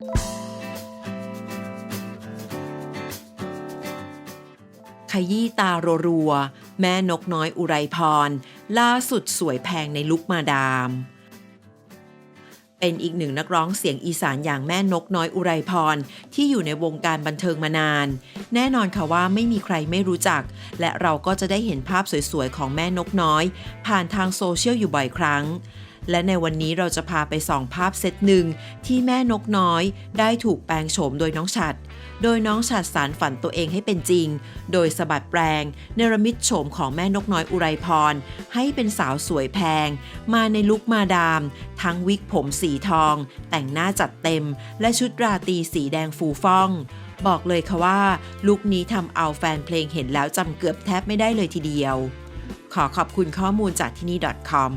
ขยี้ตารัวๆ แม่นกน้อยอุไรพร ล่าสุดสวยแพงในลุกมาดาม เป็นอีกหนึ่งนักร้องเสียงอีสานอย่างแม่นกน้อยอุไรพร ที่อยู่ในวงการบันเทิงมานาน แน่นอนค่ะว่าไม่มีใครไม่รู้จัก และเราก็จะได้เห็นภาพสวยๆ ของแม่นกน้อย ผ่านทางโซเชียลอยู่บ่อยครั้ง และในวันนี้เราจะพาไปส่องภาพเซตหนึ่งที่แม่นกน้อยได้ถูกแปลงโฉมโดยน้องฉัด โดยน้องฉัดสารฝันตัวเองให้เป็นจริง โดยสะบัดแปลง เนรมิตโฉมของแม่นกน้อยอุไรพร ให้เป็นสาวสวยแพง มาในลุคมาดาม ทั้งวิกผมสีทอง แต่งหน้าจัดเต็ม และชุดราตรีสีแดงฟูฟ่องบอกเลยค่ะว่า ลุคนี้ทำเอาแฟนเพลงเห็นแล้วจำเกือบแทบไม่ได้เลยทีเดียว ขอขอบคุณข้อมูลจากที่นี่ .com